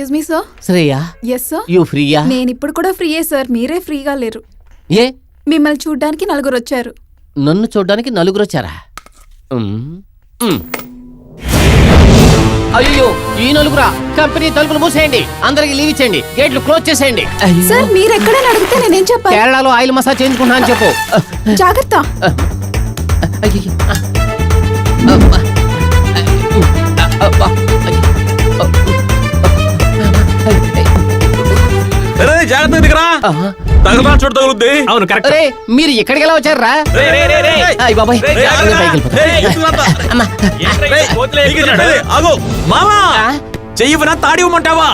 Excuse me sir Shreya yes sir you ఫ్రీయా? నేను ఇప్పుడు కూడా ఫ్రీయే సార్ మీరే ఫ్రీగా లేరు. ఏ? మిమ్మల్ని చూడ్డానికి నలుగురు వచ్చారు. నన్ను చూడడానికి నలుగురు వచ్చారా. అయ్యో ఈ నలుగురా. కంపెనీ తలుపులు మూసేయండి. అందరికి లీవ్ ఇచ్చేయండి. గేట్లు క్లోజ్ చేసేయండి. సార్ మీరు ఎక్కడైనా అడిగితే నేనేం చెప్పాలి? కేరళలో ఆయిల్ మసాజ్ చేయించుకుంటా అని చెప్పు. జాగ్రత్త. తగలరా చోటు తగులుద్ది అవును కరెక్ట్ అరే మీరు ఎక్కడికి ఎలా వచ్చారా అయ్య బాబాయ్ ఆగు. మామా? చెయ్యవనా తాడి ఇవ్వమంటావా?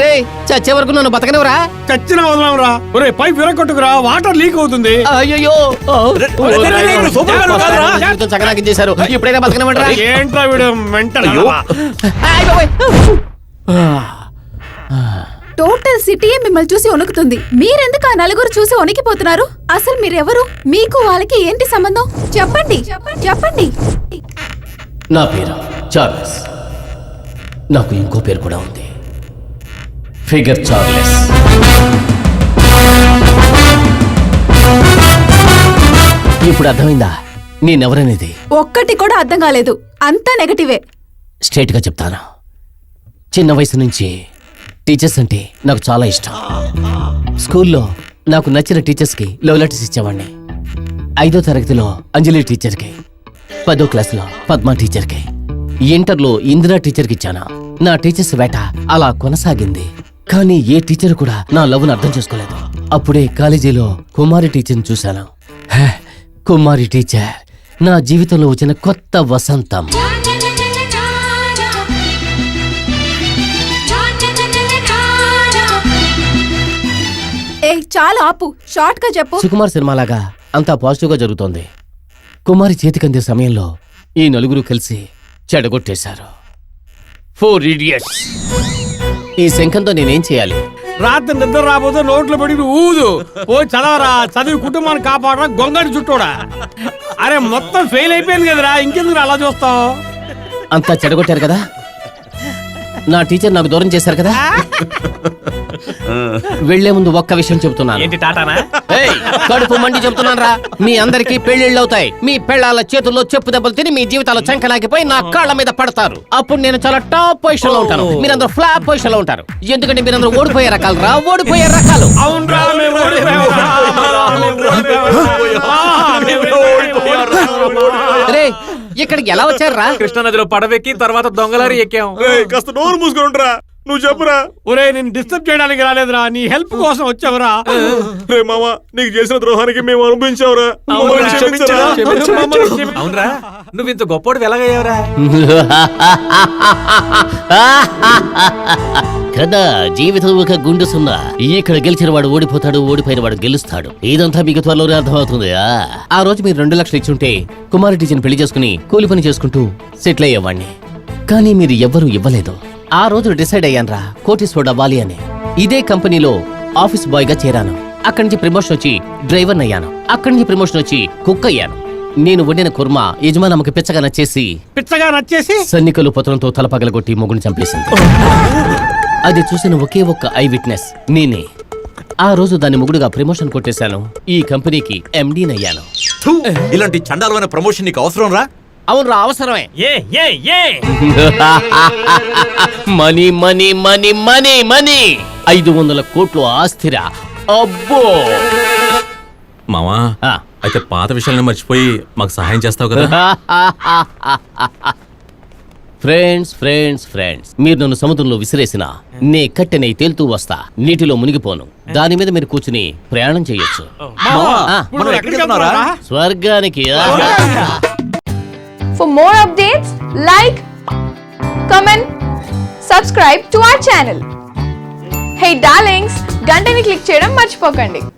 రే చచ్చే వరకు నన్ను బతకనివరా చచ్చిన వదలంరా. ఒరే పైప్ విరగొట్టుకురా వాటర్ లీక్ అవుతుంది. అయ్యో రే, రే, రే, రే, సూపర్ మ్యాన్ కాదురా? జీవితం చకనాకించేశారు ఇప్పుడైనా బతకనివ్వండిరా? ఏంట్రా వీడు మెంటల్? అయ్యో. టోటల్ సిటీ మిమ్మల్ని చూసి వణుకుతుంది. మీరెందుకు ఆ నలుగురు చూసి వణికిపోతున్నారు? అసలు మీరెవరు? మీకు వాళ్ళకి ఏంటి సంబంధం? చెప్పండి. చెప్పండి. నా పేరు చార్లెస్. నాకు ఇంకో పేరు కూడా ఉంది. Figure Charles. ఇప్పుడు అర్థమైందా? నేనెవరనేది? ఒక్కటి కూడా అర్థం కాలేదు. అంతా నెగటివే. స్ట్రైట్గా చెప్తాను? చిన్న వయసు నుంచి టీచర్స్ అంటే నాకు చాలా ఇష్టం. స్కూల్లో నాకు నచ్చిన టీచర్స్కి లవ్ లెటర్స్ ఇచ్చేవాడిని. ఐదో తరగతిలో అంజలి టీచర్కి పదో క్లాసులో పద్మ టీచర్కి ఇంటర్లో ఇందిరా టీచర్కి ఇచ్చాను. నా టీచర్స్ వేట అలా కొనసాగింది. కానీ ఏ టీచర్ కూడా నా లవ్ను అర్థం చేసుకోలేదు. అప్పుడే కాలేజీలో కుమారి టీచర్ని చూశాను. హే, కుమారి టీచర్ నా జీవితంలో వచ్చిన కొత్త వసంతం. ఏ చాలా ఆపు. షార్ట్గా చెప్పు. సుకుమార్ సినిమాలాగా అంతా పాజిటివ్గా జరుగుతోంది. కుమారి చేతికందే సమయంలో ఈ నలుగురు కలిసి చెడగొట్టేశారు. ఫోర్ ఇడియట్స్ ఈ శంఖంతో నేనేం చేయాలి? రాత్రి నిద్ర రాబోతే నోట్లో పడి ఊదు. ఓ చదవరా చదివి కుటుంబాన్ని కాపాడరా గొంగడి చుట్టూడా. అరే మొత్తం ఫెయిల్ అయిపోయింది కదరా ఇంకెందుకు అలా చూస్తావు? అంతా చెడగొట్టారు కదా? నా టీచర్ నాకు దూరం చేశారు కదా? వెళ్ళే ముందు ఒక్క విషయం చెబుతున్నాను. ఏంటి టాటానా? ఏయ్, కడుపు మండి చెప్తున్నాను రా మీ అందరికి పెళ్ళిళ్ళు అవుతాయి. మీ పెళ్ళాల చేతుల్లో చెప్పు దెబ్బలు తిని మీ జీవితాలు చంకలాగిపోయి నా కాళ్ళ మీద పడతారు. అప్పుడు నేను చాలా టాప్ పొజిషన్లో ఉంటాను మీరందరూ ఫ్లాప్ పొజిషన్లో ఉంటారు. ఎందుకంటే మీరందరూ ఓడిపోయే రకాలు రా ఓడిపోయే రకాలు. అవునరా మేము ఓడిపోయావురా. మేము ఓడిపోయావురా. మేము ఓడిపోయావురా. రే ఇక్కడికి ఎలా వచ్చారా కృష్ణానదిలో పడవెక్కి తర్వాత దొంగలారి ఎక్కాం. కాస్త నోరు మూసుకుంటరా నువ్వు చెప్పురా. ఒరే నేను డిస్టర్బ్ చేయడానికి రాలేదురా. నీ హెల్ప్ కోసం వచ్చావురా. రే మామ నీకు చేసిన ద్రోహానికి మేము అనుభవించావురా? అవునరా. నువ్వు ఇంత గొప్పోడు ఎలాగయ్యావురా? కదా జీవితం ఒక గుండు సున్నా. ఇక్కడ గెలిచిన వాడు ఓడిపోతాడు ఓడిపోయిన వాడు గెలుస్తాడు. ఇదంతా మీకు త్వరలోనే అర్థమవుతుంది ఆ? ఆ రోజు మీరు రెండు లక్షలు ఇచ్చుంటే కుమారి టీచర్ని పెళ్ళి చేసుకుని కూలి పని చేసుకుంటూ సెటిల్ అయ్యేవాడిని కానీ మీరు ఎవ్వరూ ఇవ్వలేదు. ఆ రోజు డిసైడ్ అయ్యానురా కోటీశ్వరుడు అవ్వాలి అని. ఇదే కంపెనీలో ఆఫీస్ బాయ్గా చేరాను. అక్కడి నుంచి ప్రమోషన్ వచ్చి డ్రైవర్ అయ్యాను. అక్కడి నుంచి ప్రమోషన్ వచ్చి కుక్ అయ్యాను. నేను వండిన కుర్మా యజమానమ్మకి పిచ్చగా నచ్చేసి పిచ్చగా నచ్చేసి? సన్నికలు పత్రంతో తల పగలగొట్టి మొగుని చంపేసింది. అది చూసిన ఒకే ఒక్క ఐ విట్నెస్ నేనే. ఆ రోజు దాని మొగుడుగా ప్రమోషన్ కొట్టేశాను. ఈ కంపెనీకి ఎండీ నయ్యాను థూ, ఇలాంటి చండాలమైన ప్రమోషన్ నీకు అవసరం రా అవును రా అవసరమే. ఏ ఏ ఏ. Money money money money money. ఐదు వందల కోట్లు ఆస్తిరా. అబ్బో. మావా ఆ. అయితే పాత విషయాలను మర్చిపోయి మాకు సహాయం చేస్తావు కదా? ఫ్రెండ్స్ ఫ్రెండ్స్ ఫ్రెండ్స్ మీరు నన్ను సముద్రంలో విసిరేసిన నే కట్టెనై తేలుతూ వస్తా. నీటిలో మునిగిపోను. దాని మీద మీరు కూర్చుని ప్రయాణం చేయొచ్చు. ఎక్కడికి? స్వర్గానికి? For more updates, like, comment, subscribe to our channel. Hey darlings, గంటని click చేయడం మర్చిపోకండి